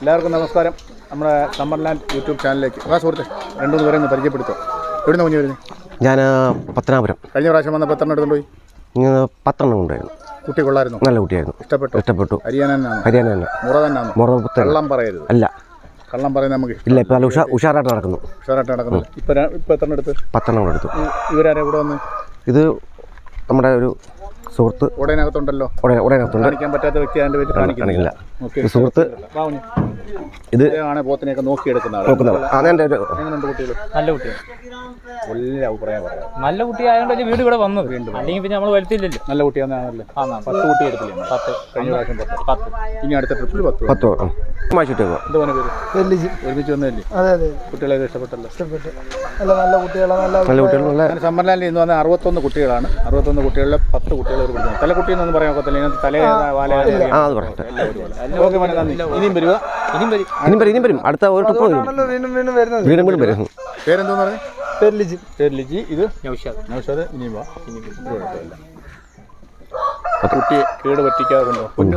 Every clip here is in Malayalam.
എല്ലാവർക്കും നമസ്കാരം. നമ്മുടെ സമ്മർ ലാൻഡ് യൂട്യൂബ് ചാനലിലേക്ക് ആ സുഹൃത്തെ രണ്ടു മൂന്ന് പേരെ ഒന്ന് പരിചയപ്പെടുത്തോ. എവിടെ നിന്ന് കുഞ്ഞു വരുന്നത് ഞാൻ പത്തനാപുരം. കഴിഞ്ഞ പ്രാവശ്യം വന്ന പത്തെണ്ണം എടുത്തുകൊണ്ട് പോയി ഇങ്ങനെ പത്തെണ്ണം ഉണ്ടായിരുന്നു കുട്ടി കൊള്ളായിരുന്നു? നല്ല കുട്ടിയായിരുന്നു. ഇഷ്ടപ്പെട്ടു? ഇഷ്ടപ്പെട്ടു. ഹരിയാന ഹരിയാന തന്നെ. മുറ തന്നെയാണ്? മുറപുത്തൻ കള്ളം പറയരുത്. അല്ല. കള്ളം പറയുന്നത് നമുക്ക് ഇല്ല ഇപ്പൊ നല്ല ഉഷാ ഉഷാറായിട്ട് നടക്കുന്നു. ഉഷാറായിട്ട് നടക്കുന്നു. ഇപ്പൊ ഇപ്പൊ എത്ര എടുത്ത്? പത്തെണ്ണം കൂടെ എടുത്തു. ഇവരാരെ കൂടെ വന്ന്? ഇത് നമ്മുടെ ഒരു സുഹൃത്ത് ഉടനകത്തുണ്ടല്ലോ ഉടനെ ഉടനകത്തുണ്ട് കാണിക്കാൻ പറ്റാത്ത വ്യക്തി അതിന്റെ പേര് കാണിക്കുന്നില്ല. സുഹൃത്ത് ഇത് ആണ് പോത്തിനെയൊക്കെ നോക്കിയെടുക്കുന്ന കുട്ടികൾ നല്ല നല്ല കുട്ടി ആയതുകൊണ്ട് വീട് ഇവിടെ വന്നത്. അല്ലെങ്കിൽ പിന്നെ നമ്മൾ വരുത്തില്ലല്ലോ നല്ല കുട്ടിയാണെന്നല്ലേ പത്ത് കുട്ടി എടുത്തില്ല? പത്ത്. കഴിഞ്ഞ പ്രാവശ്യം പത്ത്. പത്ത്. ഇനി അടുത്ത ട്രിപ്പിൽ പത്ത് പത്തോ ഒരുമിച്ച് കുട്ടികളെ ഇഷ്ടപ്പെട്ടല്ലോ? ഇഷ്ടപ്പെട്ടു. നല്ല നല്ല കുട്ടികൾ ഇന്ന് വന്ന അറുപത്തൊന്ന് കുട്ടികളാണ്. അറുപത്തൊന്ന് കുട്ടികളിലെ പത്ത് കുട്ടികൾ ഒരു തല കുട്ടി പറയാൻ ഒക്കത്തില്ല. തലേ വാല ഓക്കെ ഇനിയും വരിക ഇനിയും വരും. ഇനിയും വരും വരും. അടുത്ത ഒരു ട്രിപ്പ് വരും വീണ്ടും വീണ്ടും വരുന്നത്. വീണ്ടും വീണ്ടും വരും. പേരെന്താ പെർലിജി. പേര് ലിജി ഇത്? നൗഷാദ്. നൗഷാദ് ഇനിയും വാ. ഇനി ഒരു കുഴപ്പമില്ല കുട്ടിയെ കേട് പറ്റിക്കാതെ കൊണ്ടോ? ഒന്ന്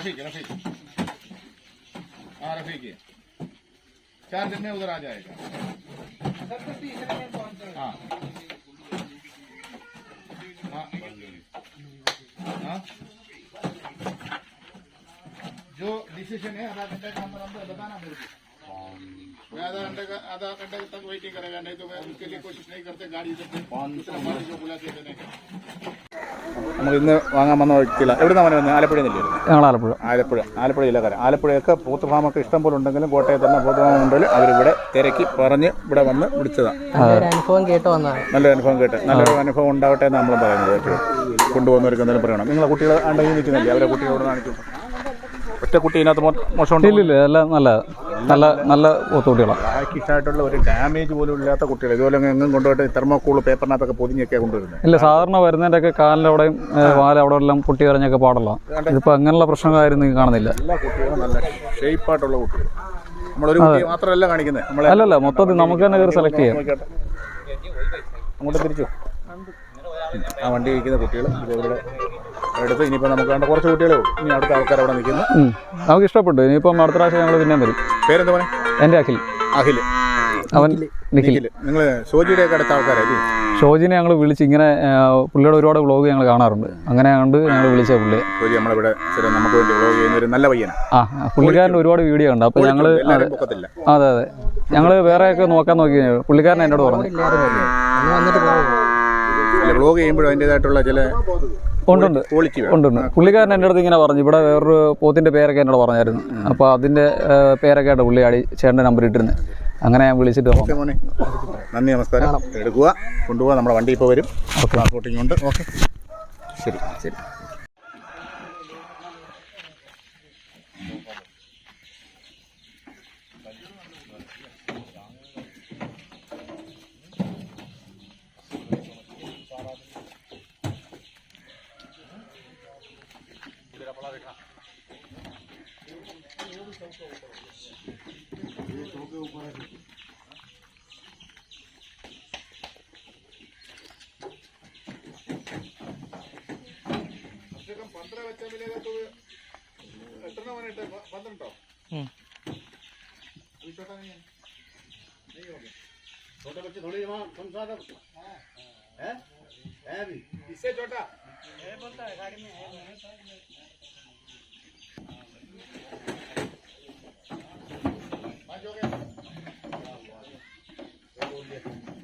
वही है रफीक हाँ रफीक है चार दिन में उधर आ जाएगा। हाँ। हाँ। जो डिसीजन है आधा घंटे के अंदर अंदर बताना मेरे को मैं आधा घंटे का आधा घंटे तक वेटिंग करेगा नहीं तो मैं उसके लिए कोशिश नहीं करते गाड़ी से दूसरा गाड़ी जो बुला के देने का നമ്മൾ ഇന്ന് വാങ്ങാൻ വന്ന വ്യക്തിയില്ല എവിടെ നിന്നാണ് വന്നത് ആലപ്പുഴ നില്ലേ ഞങ്ങൾ ആലപ്പുഴ ആലപ്പുഴ ആലപ്പുഴ ജില്ലക്കാരൻ ആലപ്പുഴയൊക്കെ പോത്ത് ഫാമൊക്കെ ഇഷ്ടം പോലെ ഉണ്ടെങ്കിലും കോട്ടയത്ത് തന്നെ പോത്ത് ഫാം ഉണ്ടെങ്കിൽ അവരിവിടെ തിരക്കി പറഞ്ഞ് ഇവിടെ വന്ന് വിളിച്ചതാണ് നല്ലൊരു അനുഭവം കേട്ട് വന്നതാണ് നല്ലൊരു അനുഭവം കേട്ട് നല്ലൊരു അനുഭവം ഉണ്ടാവട്ടെ എന്ന് നമ്മൾ പറയുന്നത് ഏറ്റവും കൊണ്ടുപോകുന്നവർക്ക് എന്തെങ്കിലും പറയണം നിങ്ങളെ കുട്ടികൾ ഉണ്ടെങ്കിൽ നിൽക്കുന്നില്ലേ അവരെ കുട്ടികളോട് കാണിക്കും ഒറ്റ കുട്ടി ഇതിനകത്ത് മോശം ഇല്ല എല്ലാം നല്ല നല്ല നല്ല പോത്തുകുട്ടികളാണ് ബാക്കിഷായിട്ടുള്ള ഒരു ഡാമേജ് പോലും ഇല്ലാത്ത കുട്ടികൾ ഇതുപോലെ എങ്ങും കൊണ്ടുപോയിട്ട് തെർമോക്കൂൾ പേപ്പറിനകത്തൊക്കെ പൊതിഞ്ഞൊക്കെ കൊണ്ടുവരുന്നത്. ഇല്ല സാധാരണ വരുന്നതിന്റെയൊക്കെ കാലിന്റെ അവിടെയും വാല അവിടെ എല്ലാം പൊട്ടി വരഞ്ഞൊക്കെ പാടുള്ള ഇതിപ്പോൾ അങ്ങനെയുള്ള പ്രശ്നങ്ങളായിരുന്നു കാണുന്നില്ല. എല്ലാ കുട്ടികളും നല്ല ഷേപ്പായിട്ടുള്ള കുട്ടികൾ നമ്മളൊരു കുട്ടിയെ മാത്രമല്ല കാണിക്കുന്നത് നമ്മളെ അല്ലല്ല മൊത്തത്തിൽ നമുക്ക് തന്നെ കയറി സെലക്ട് ചെയ്യാം. അങ്ങോട്ട് തിരിച്ചു? ആ വണ്ടി കഴിക്കുന്ന കുട്ടികൾ ഇവരുടെ എടുത്ത് ഇനിയിപ്പോൾ നമുക്ക് വേണ്ട കുറച്ച് കുട്ടികളെ ഉള്ളൂ. ഇനി അടുത്ത ആൾക്കാർ അവിടെ നിൽക്കുന്നു. നമുക്ക് ഇഷ്ടപ്പെട്ടു. ഇനിയിപ്പം അടുത്ത പ്രാവശ്യം ഞങ്ങൾ പിന്നെയും വരും. പേരെന്താ പറയാ എന്റെ അഖിൽ. അഖിൽ. അവൻ നിഖിൽ. നിങ്ങൾ ഷോജിയുടെ ഒക്കെ അടുത്ത ആൾക്കാരല്ലേ ഷോജിനെ ഞങ്ങൾ വിളിച്ച് ഇങ്ങനെ പുള്ളിയുടെ ഒരുപാട് വ്ളോഗ് ഞങ്ങൾ കാണാറുണ്ട്. അങ്ങനെ കണ്ട് ഞങ്ങൾ വിളിച്ച പുള്ളിയെ ഷോജി നമ്മളിവിടെ സ്ഥിരം നമുക്ക് വേണ്ടി വ്ളോഗ് ചെയ്യുന്ന ഒരു നല്ല പയ്യനാണ് ആ പുള്ളിക്കാരന്റെ ഒരുപാട് വീഡിയോ ഉണ്ട് അപ്പോൾ ഞങ്ങൾ അതെ അതെ. ഞങ്ങൾ ഒക്കെ നോക്കാൻ നോക്കി. പുള്ളിക്കാരൻ എന്നോട് പറഞ്ഞു. വ്ളോഗ് ചെയ്യുമ്പോഴും അതിന്റെതായിട്ടുള്ള ചില ഉണ്ടുണ്ട് ഉണ്ടുണ്ട് ഉണ്ട് ഉണ്ട്. പുള്ളിക്കാരൻ എന്റെ അടുത്ത് ഇങ്ങനെ പറഞ്ഞു. ഇവിടെ വേറൊരു പോത്തിന്റെ പേരൊക്കെ എന്നോട് പറഞ്ഞായിരുന്നു. അപ്പോൾ അതിന്റെ പേരൊക്കെ ആയിട്ട് പുള്ളിയാടി ചേട്ടന്റെ നമ്പർ ഇട്ടിരുന്നത് അങ്ങനെ ഞാൻ വിളിച്ചിട്ട് നന്ദി നമസ്കാരം. എടുക്കുക കൊണ്ടുപോകാം നമ്മുടെ വണ്ടി ഇപ്പോൾ വരും. ട്രാൻസ്പോർട്ടിംഗ് ഉണ്ട് ഓക്കെ. ശരി ശരി. थोड़ा दिखा। हम्म। छोटा छोटे बच्चे थोड़े वहाँ कम सा है। है? अभी? इससे छोटा? है बोलता है गाड़ी में Thank you.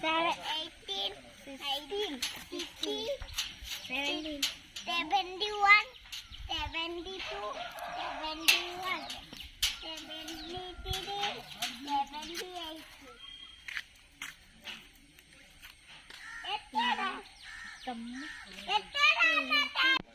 seven, eighteen, nineteen, fifty, seventy, seventy-one, seventy-two, seventy-one, seventy-three, seventy-eight. Cầm. Cầm.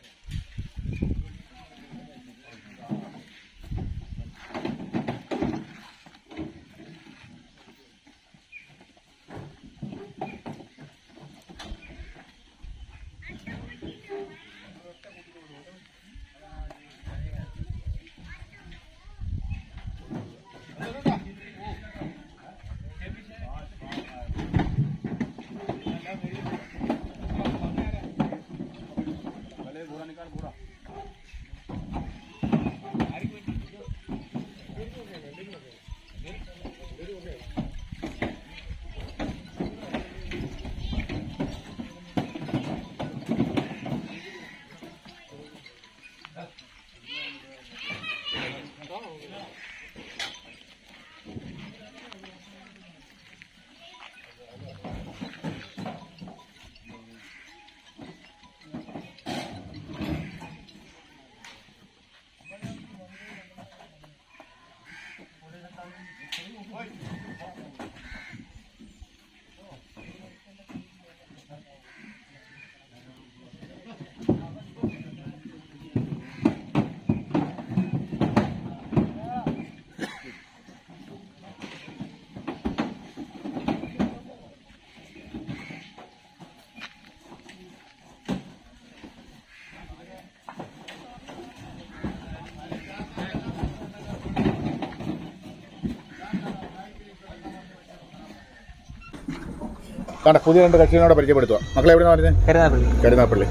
കണ്ട പുതിയ രണ്ട് കക്ഷികളോടെ പരിചയപ്പെടുത്തുക മക്കളെ എവിടെ നിന്ന് പറഞ്ഞത് കരുനാപ്പള്ളി കരുനാപ്പള്ളി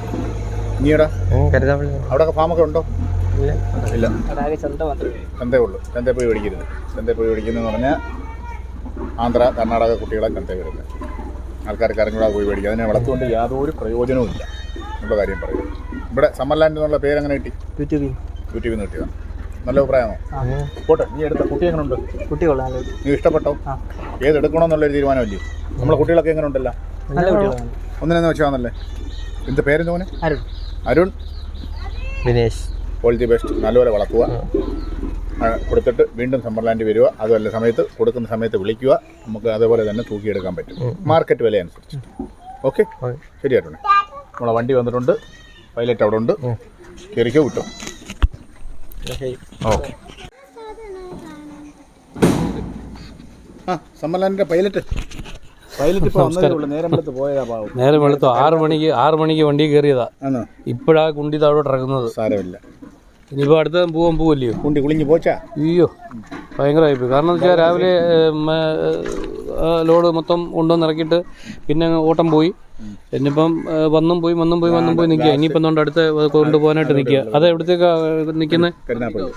നീടാ കരുനാപ്പള്ളി അവിടെ ഫാമൊക്കെ ഉണ്ടോ? ഇല്ല. ചന്തേ ഉള്ളു. ചന്ത പോയി മേടിക്കരുത്. ചന്തേ പോയി മേടിക്കുന്നതെന്ന് പറഞ്ഞാൽ ആന്ധ്ര കർണാടക കുട്ടികളെ ചന്തേ വരുന്നത് ആൾക്കാർക്ക് അറിഞ്ഞൂടാ പോയി മേടിക്കുക. അതിനെ വളർത്തുകൊണ്ട് യാതൊരു പ്രയോജനവും ഇല്ല. എന്നുള്ള കാര്യം പറയും ഇവിടെ സമ്മർലാൻഡ് എന്നുള്ള പേര് എങ്ങനെ കിട്ടി? യൂട്യൂബിൽ. യൂട്യൂബിൽ നിന്ന് കിട്ടിയതാണ് നല്ല അഭിപ്രായമാണോ? പോട്ടെ നീ എടുത്ത കുട്ടി എങ്ങനെ ഉണ്ട് കുട്ടി കൊള്ളാം നീ ഇഷ്ടപ്പെട്ടോ? ഏതെടുക്കണോ എന്നുള്ളൊരു എടുക്കണമെന്നുള്ളൊരു തീരുമാനമല്ലേ? നമ്മളെ കുട്ടികളൊക്കെ എങ്ങനെ ഉണ്ടല്ലോ ഒന്നിനെന്ന് വെച്ചാന്നല്ലേ? എന്ത് പേരെന്ത് മോനെ? Arun. Arun? Vinesh. All the best. നല്ലപോലെ വളർത്തുക. കൊടുത്തിട്ട് വീണ്ടും സമ്മർലാൻഡ് വരിക. അതുമല്ല സമയത്ത് കൊടുക്കുന്ന സമയത്ത് വിളിക്കുക. നമുക്ക് അതേപോലെ തന്നെ തൂക്കിയെടുക്കാൻ പറ്റും. മാർക്കറ്റ് വില അനുസരിച്ച് ഓക്കെ? ശരി ചേട്ടനെ നമ്മളെ വണ്ടി വന്നിട്ടുണ്ട്. പൈലറ്റ് അവിടെ ഉണ്ട്. കയറിക്കോ വിട്ടോ. ഓക്കെ ആ സമ്മർലാൻഡിന്റെ പൈലറ്റ് പൈലറ്റ് ഇപ്പോൾ വന്നതേ ഉള്ളൂ. നേരം എടുത്ത് പോയതാ പാവം. നേരെ വെളുത്തു. ആറ് മണിക്ക് ആറ് മണിക്ക് വണ്ടി കയറിയതാ ആണോ? ഇപ്പോഴാ കുണ്ടി താഴോട്ട് ഇറങ്ങുന്നത്. സാരമില്ല. ഇനിയിപ്പോൾ അടുത്ത പോകാൻ പോവല്ലയോ കുണ്ടി കുളിഞ്ഞ് പോച്ചാ? അയ്യോ ഭയങ്കരമായിപ്പോയി. കാരണം എന്ന് വെച്ചാൽ രാവിലെ ലോഡ് മൊത്തം കൊണ്ടുവന്ന് ഇറക്കിയിട്ട് പിന്നെ അങ്ങ് ഓട്ടം പോയി. ഇനിയിപ്പം വന്നും പോയി വന്നും പോയി വന്നും പോയി നിൽക്കുക. ഇനിയിപ്പം തൊണ്ട് അടുത്ത് കൊണ്ടുപോകാനായിട്ട് നിൽക്കുക. അത് എവിടത്തേക്കാ നിൽക്കുന്നത് കരുനാപ്പള്ളി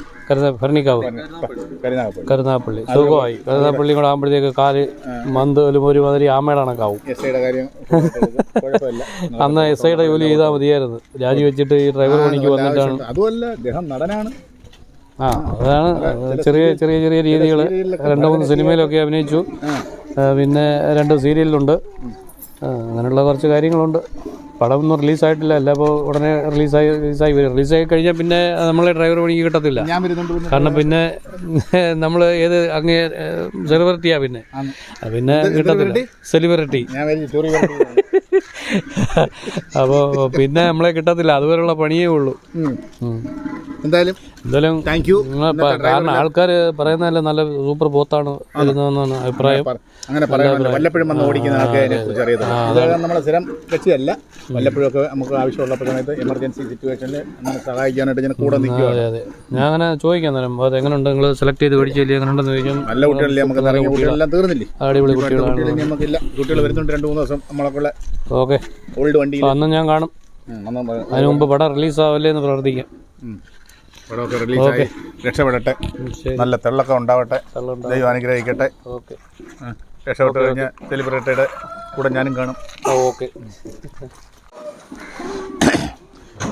ഭരണിക്കാവ്. കരുനാപ്പള്ളി സുഖമായി. കരുനാപ്പള്ളി കൂടെ ആകുമ്പോഴത്തേക്ക് കാൽ മന്ത് ഒരുമാതിരി ആമയുടെ കണക്കാവും അന്ന് എസ് ഐയുടെ ജോലി ചെയ്താൽ മതിയായിരുന്നു. രാജി വെച്ചിട്ട് ഈ ഡ്രൈവർ പണിക്ക് വന്നിട്ടാണ്. അതുമല്ല അദ്ദേഹം നടനാണ്. ആ അതാണ് ചെറിയ ചെറിയ ചെറിയ രീതികൾ രണ്ടു മൂന്ന് സിനിമയിലൊക്കെ അഭിനയിച്ചു. പിന്നെ രണ്ട് സീരിയലുണ്ട് അങ്ങനെയുള്ള കുറച്ച് കാര്യങ്ങളുണ്ട്. പടം ഒന്നും റിലീസായിട്ടില്ല. അല്ല അപ്പോൾ ഉടനെ റിലീസായി റിലീസായി വരും. റിലീസായി കഴിഞ്ഞാൽ പിന്നെ നമ്മളെ ഡ്രൈവർ പണിക്ക് കിട്ടത്തില്ല. കാരണം പിന്നെ നമ്മൾ ഏത് അങ്ങേ സെലിബ്രിറ്റിയാ പിന്നെ. പിന്നെ കിട്ടത്തില്ല. സെലിബ്രിറ്റി അപ്പോൾ പിന്നെ നമ്മളെ കിട്ടത്തില്ല. അതുവരെയുള്ള പണിയേ ഉള്ളൂ. എന്തായാലും എന്തായാലും താങ്ക് യു കാരണം ആൾക്കാർ പറയുന്നതല്ല നല്ല സൂപ്പർ പോത്താണ് വരുന്നതെന്നാണ് അഭിപ്രായം. അങ്ങനെ പറയാമല്ലോ വല്ലപ്പോഴും വന്ന് ഓടിക്കുന്ന ആൾക്കാരെ കുറിച്ച് ഇത് നമ്മളെ സ്ഥിരം കക്ഷിയല്ല വല്ലപ്പോഴും ഒക്കെ നമുക്ക് ആവശ്യമുള്ള സമയത്ത് എമർജൻസി സിറ്റുവേഷനിൽ നമ്മളെ സഹായിക്കാനായിട്ട് ഞാൻ കൂടെ നിൽക്കുക അതെ അതെ. ഞാൻ അങ്ങനെ ചോദിക്കാൻ നേരം അത് എങ്ങനെയുണ്ട്? നിങ്ങൾ സെലക്ട് ചെയ്ത് മേടിച്ചില്ലേ എങ്ങനെയുണ്ടെന്ന് ചോദിക്കും. നല്ല കുട്ടികളല്ലേ നമുക്ക് ഇറങ്ങിയ കുട്ടികളെല്ലാം തീർന്നില്ലേ? അടിപൊളി കുട്ടികളാണ്. നമുക്കില്ല. കുട്ടികൾ വരുന്നുണ്ട് രണ്ട് മൂന്ന് ദിവസം നമ്മളൊക്കെ ഓക്കെ. ഓൾഡ് വണ്ടിയിൽ അന്നും ഞാൻ കാണും. അതിനു മുമ്പ് പടം റിലീസ് ആവല്ലേ എന്ന് പ്രാർത്ഥിക്കാം. പടമൊക്കെ റിലീസായി രക്ഷപ്പെടട്ടെ. നല്ല തെള്ളൊക്കെ ഉണ്ടാവട്ടെ. ദൈവം അനുഗ്രഹിക്കട്ടെ. ഓക്കെ. രക്ഷപ്പെട്ട് കഴിഞ്ഞ് സെലിബ്രിറ്റിയുടെ കൂടെ ഞാനും കാണും. ഓക്കെ.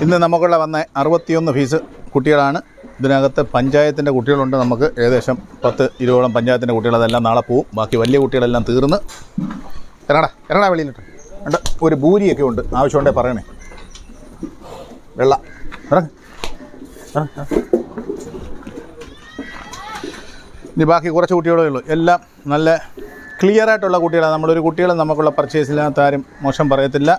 ഇന്ന് നമുക്കുള്ള വന്ന അറുപത്തിയൊന്ന് ഫീസ് കുട്ടികളാണ്. ഇതിനകത്ത് പഞ്ചായത്തിന്റെ കുട്ടികളുണ്ട് നമുക്ക്. ഏകദേശം പത്ത് ഇരുപതോളം പഞ്ചായത്തിന്റെ കുട്ടികൾ. അതെല്ലാം നാളെ പോവും. ബാക്കി വലിയ കുട്ടികളെല്ലാം തീർന്ന്. ഇറങ്ങടാ ഇറങ്ങടാ വെളിയിലിട്ട്. ഉണ്ട് ഒരു ഭൂരിയൊക്കെ ഉണ്ട്. ആവശ്യമുണ്ടേ പറയണേ. വെള്ള. ഇറങ്ങ്. ഇനി ബാക്കി കുറച്ച് കുട്ടികളേ ഉള്ളൂ. എല്ലാം നല്ല ക്ലിയർ ആയിട്ടുള്ള കുട്ടികളാണ് നമ്മളൊരു കുട്ടികളെ നമുക്കുള്ള പർച്ചേസിനകത്ത് ആരും മോശം പറയത്തില്ല.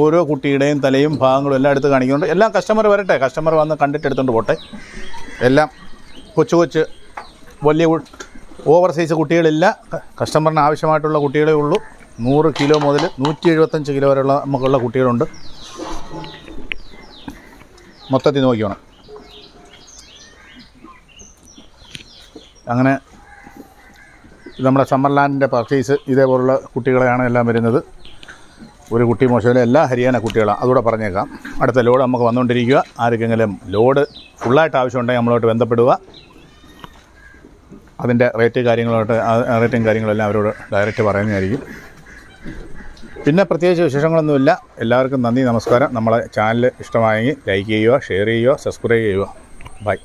ഓരോ കുട്ടിയുടെയും തലയും ഭാഗങ്ങളും എല്ലാം എടുത്ത് കാണിക്കുന്നുണ്ട്. എല്ലാം കസ്റ്റമർ വരട്ടെ. കസ്റ്റമർ വന്ന് കണ്ടിട്ട് എടുത്തുകൊണ്ട് പോട്ടെ. എല്ലാം കൊച്ചു കൊച്ച് വലിയ ഓവർ സൈസ് കുട്ടികളില്ല. കസ്റ്റമറിന് ആവശ്യമായിട്ടുള്ള കുട്ടികളേ ഉള്ളൂ. നൂറ് കിലോ മുതൽ നൂറ്റി എഴുപത്തഞ്ച് കിലോ വരെയുള്ള നമുക്കുള്ള കുട്ടികളുണ്ട്. മൊത്തത്തിൽ നോക്കിയോണം അങ്ങനെ നമ്മുടെ സമ്മർലാൻഡിന്റെ പർച്ചേസ് ഇതേപോലുള്ള കുട്ടികളെയാണ് എല്ലാം വരുന്നത്. ഒരു കുട്ടി മോശമില്ല എല്ലാ ഹരിയാന കുട്ടികളാണ് അതുകൂടെ പറഞ്ഞേക്കാം. അടുത്ത ലോഡ് നമുക്ക് വന്നുകൊണ്ടിരിക്കുക. ആർക്കെങ്കിലും ലോഡ് ഫുള്ളായിട്ട് ആവശ്യമുണ്ടെങ്കിൽ നമ്മളോട്ട് ബന്ധപ്പെടുക. അതിന്റെ റേറ്റ് കാര്യങ്ങളോട്ട് റേറ്റും കാര്യങ്ങളെല്ലാം അവരോട് ഡയറക്റ്റ് പറയുന്നതായിരിക്കും. പിന്നെ പ്രത്യേകിച്ച് വിശേഷങ്ങളൊന്നുമില്ല. എല്ലാവർക്കും നന്ദി നമസ്കാരം. നമ്മളെ ചാനൽ ഇഷ്ടമായെങ്കിൽ ലൈക്ക് ചെയ്യുക ഷെയർ ചെയ്യുക സബ്സ്ക്രൈബ് ചെയ്യുക. ബൈ